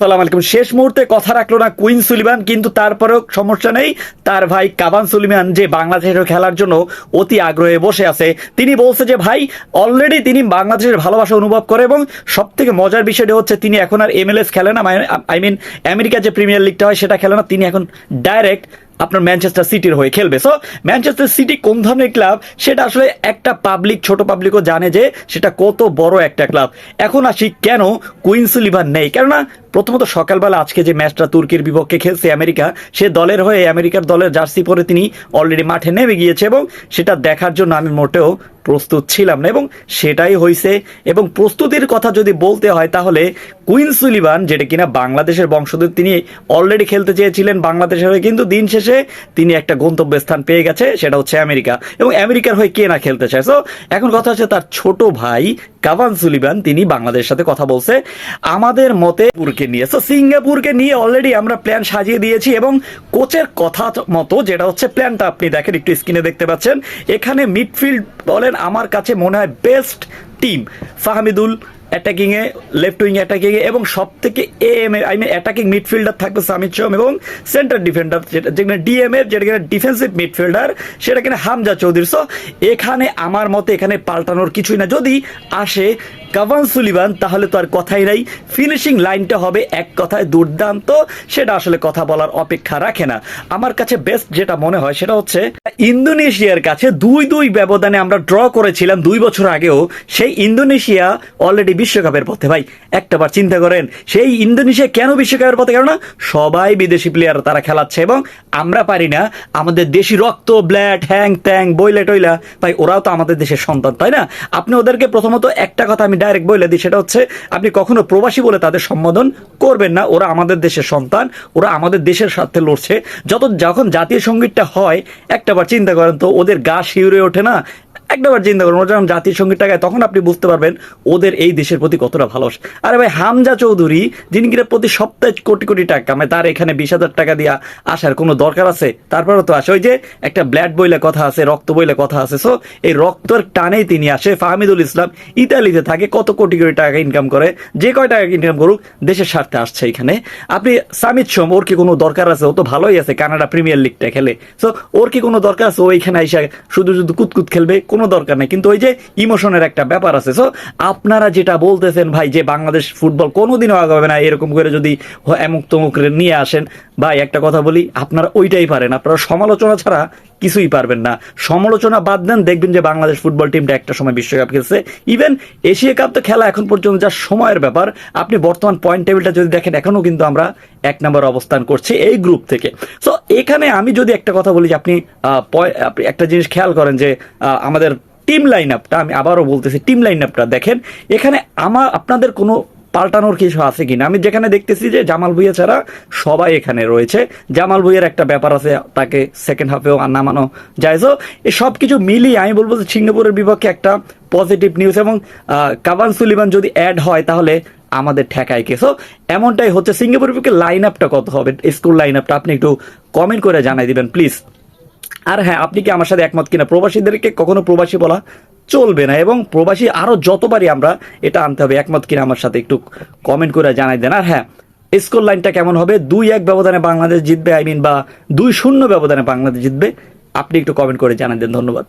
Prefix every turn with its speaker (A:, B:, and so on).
A: সালাম আলাইকুম। শেষ মুহূর্তে কথা রাখল না কুইন সুলিমান, কিন্তু তারপরেও সমস্যা নেই। তার ভাই কাবান সুলিমান, যে বাংলাদেশের খেলার জন্য অতি আগ্রহে বসে আছে, তিনি বলছে যে, ভাই অলরেডি তিনি বাংলাদেশের ভালোবাসা অনুভব করে এবং সব থেকে মজার বিষয়টি হচ্ছে, তিনি এখন আর এমএলএস খেলে না। আই মিন আমেরিকা যে প্রিমিয়ার লিগটা হয়, সেটা খেলে না। তিনি এখন ডাইরেক্ট আপনার ম্যানচেস্টার সিটির হয়ে খেলবে। সো ম্যানচেস্টার সিটি কোন ধরনের ক্লাব সেটা আসলে একটা পাবলিক ছোট পাবলিকও জানে যে, সেটা কত বড় একটা ক্লাব এখন আসি কেন কুইন সুলিভান নেই? কেননা প্রথমত সকালবেলা আজকে যে ম্যাচটা তুর্কির বিপক্ষে খেলছে আমেরিকা, সে দলের হয়ে আমেরিকার দলের জার্সি পরে তিনি অলরেডি মাঠে নেমে গিয়েছে এবং সেটা দেখার জন্য আমি মোটেও প্রস্তুত ছিলাম না এবং সেটাই হয়েছে এবং প্রস্তুতির কথা যদি বলতে হয় তাহলে কুইন সুলিভান, যেটা কিনা বাংলাদেশের বংশধর তিনি অলরেডি খেলতে চেয়েছিলেন বাংলাদেশের হয়ে, কিন্তু দিন শেষে তিনি একটা গন্তব্যস্থান পেয়ে গেছে, সেটা হচ্ছে আমেরিকা। এবং আমেরিকার হয়ে কে না খেলতে চায়? সো এখন কথা হচ্ছে তার ছোট ভাই কাভান সুলিভান, তিনি বাংলাদেশের সাথে কথা বলছে। আমাদের মতে সিঙ্গাপুরকে নিয়ে? সো সিঙ্গাপুরকে নিয়ে অলরেডি আমরা প্ল্যান সাজিয়ে দিয়েছি এবং কোচের কথা মতো যেটা হচ্ছে প্ল্যানটা আপনি দেখেন, একটু স্ক্রিনে দেখতে পাচ্ছেন। এখানে মিডফিল্ড বলেন আমার কাছে মনে হয় বেস্ট টিম ফাহমিদুল অ্যাটাকিংয়ে লেফট উইং অ্যাটাকিংয়ে এবং সব থেকে um I mean attacking midfielder থাকবে সামিদ সোম এবং সেন্টার ডিফেন্ডার যেখানে ডিএম এর যেটা কিনা ডিফেন্সিভ মিডফিল্ডার সেটা কিনা হামজা চৌধুরী সো এখানে আমার মতে এখানে পাল্টানোর কিছুই না। যদি আসে কাভান সুলিভান তাহলে তো আর কথাই নাই। ফিনিশিং লাইনটা হবে এক কথায় দুর্দান্ত, সেটা আসলে কথা বলার অপেক্ষা রাখে না। আমার কাছে বেস্ট যেটা মনে হয়, সেটা হচ্ছে ইন্দোনেশিয়ার কাছে দুই দুই ব্যবধানে আমরা ড্র করেছিলাম দুই বছর আগেও। সেই ইন্দোনেশিয়া অলরেডি বিশ্বকাপের পথে। ভাই, একটাবার চিন্তা করেন, সেই ইন্দোনেশিয়া কেন বিশ্বকাপের পথে কেননা সবাই বিদেশি প্লেয়ার তারা খেলাচ্ছে এবং আমরা পারি না আমাদের দেশি রক্ত ব্ল্যাট হ্যাং ত্যাং বইলে টইলা। ভাই, ওরাও তো আমাদের দেশের সন্তান, তাই না? আপনি ওদেরকে প্রথমত একটা কথা আমি ডাইরেক্ট বলে দিই, সেটা হচ্ছে আপনি কখনো প্রবাসী বলে তাদের সম্বোধন করবেন না। ওরা আমাদের দেশের সন্তান, ওরা আমাদের দেশের স্বার্থে লড়ছে। যত যখন জাতীয় সঙ্গীতটা হয়, একটাবার চিন্তা করেন তো, ওদের গা শিউরে ওঠে না? একটাবার চিন্তা করুন ওরা যখন জাতীয় সঙ্গীতটা গায় তখন আপনি বুঝতে পারবেন ওদের এই দেশের প্রতি কতটা ভালোবাসে। আরে ভাই, হামজা চৌধুরী, যিনি কিনা প্রতি সপ্তাহে কোটি কোটি টাকা কামায় তার এখানে বিশ হাজার টাকা দিয়া আসার কোনো দরকার আছে? তারপরে তো আসে, ওই যে একটা ব্লাড বইলে কথা আছে, রক্ত বইলে কথা আছে সো এই রক্তর টানেই তিনি আসে। ফাহমিদুল ইসলাম ইতালিতে থাকে, কত কোটি কোটি টাকা ইনকাম করে, যে কয় টাকা ইনকাম করুক, দেশের স্বার্থে আসছে এখানে। আপনি সামিত সোম, ওর কি কোনো দরকার আছে? ও তো ভালোই আছে, কানাডা প্রিমিয়ার লিগটা খেলে। সো ওর কি কোনো দরকার আছে? ও এখানে এসে শুধু শুধু কুতকুত খেলবে? কোনো দরকার নেই। কিন্তু ওই যে ইমোশনের একটা ব্যাপার আছে। সো আপনারা যেটা বলতেছেন ভাই যে বাংলাদেশ ফুটবল কোনোদিনও আগাবে না, এরকম করে যদি এমুক তমুক নিয়ে আসেন ভাই, একটা কথা বলি, আপনারা ওইটাই পারেন। আপনারা সমালোচনা ছাড়া কিছুই পারবেন না। সমালোচনা বাদ দেন, দেখবেন যে বাংলাদেশ ফুটবল টিমটা একটা সময় বিশ্বকাপ খেলছে। ইভেন এশিয়া কাপ তো খেলা এখন পর্যন্ত যা সময়ের ব্যাপার, আপনি বর্তমান পয়েন্ট টেবিলটা যদি দেখেন, এখনও কিন্তু আমরা এক নম্বর অবস্থান করছি এই গ্রুপ থেকে। সো এখানে আমি যদি একটা কথা বলি যে আপনি একটা জিনিস খেয়াল করেন যে আমাদের টিম লাইন আপটা আমি আবারও বলতেছি টিম লাইন আপটা দেখেন, এখানে আমার আপনাদের কোনো পাল্টানোর কিছু আছে কিনা? আমি যেখানে দেখতেছি যে জামাল ভুইয়া ছাড়া সবাই এখানে রয়েছে। জামাল ভুইয়ার একটা ব্যাপার আছে, তাকে সেকেন্ড হাফেও আর নামানো যায় তো এই সব কিছু মিলিয়ে আমি বলব যে সিঙ্গাপুরের বিপক্ষে একটা পজিটিভ নিউজ এবং কাবান সুলিমান যদি অ্যাড হয় তাহলে আমাদের ঠেকায় কে? সো এমনটাই হচ্ছে। সিঙ্গাপুরের বিপক্ষে লাইন আপটা কত হবে? স্কুল লাইন আপটা আপনি একটু কমেন্ট করে জানাই দিবেন প্লিজ আর হ্যাঁ আপনি কি আমার সাথে একমত কিনা? প্রবাসীদেরকে কখনো প্রবাসী বলা চলবে না এবং প্রবাসী আরও যতবারই আমরা এটা আনতে হবে, একমত কিনা আমার সাথে একটু কমেন্ট করে জানাই দেন। আর হ্যাঁ স্কোর লাইনটা কেমন হবে? দুই এক ব্যবধানে বাংলাদেশ জিতবে আই মিন বা দুই শূন্য ব্যবধানে বাংলাদেশ জিতবে। আপনি একটু কমেন্ট করে জানাই দেন, ধন্যবাদ।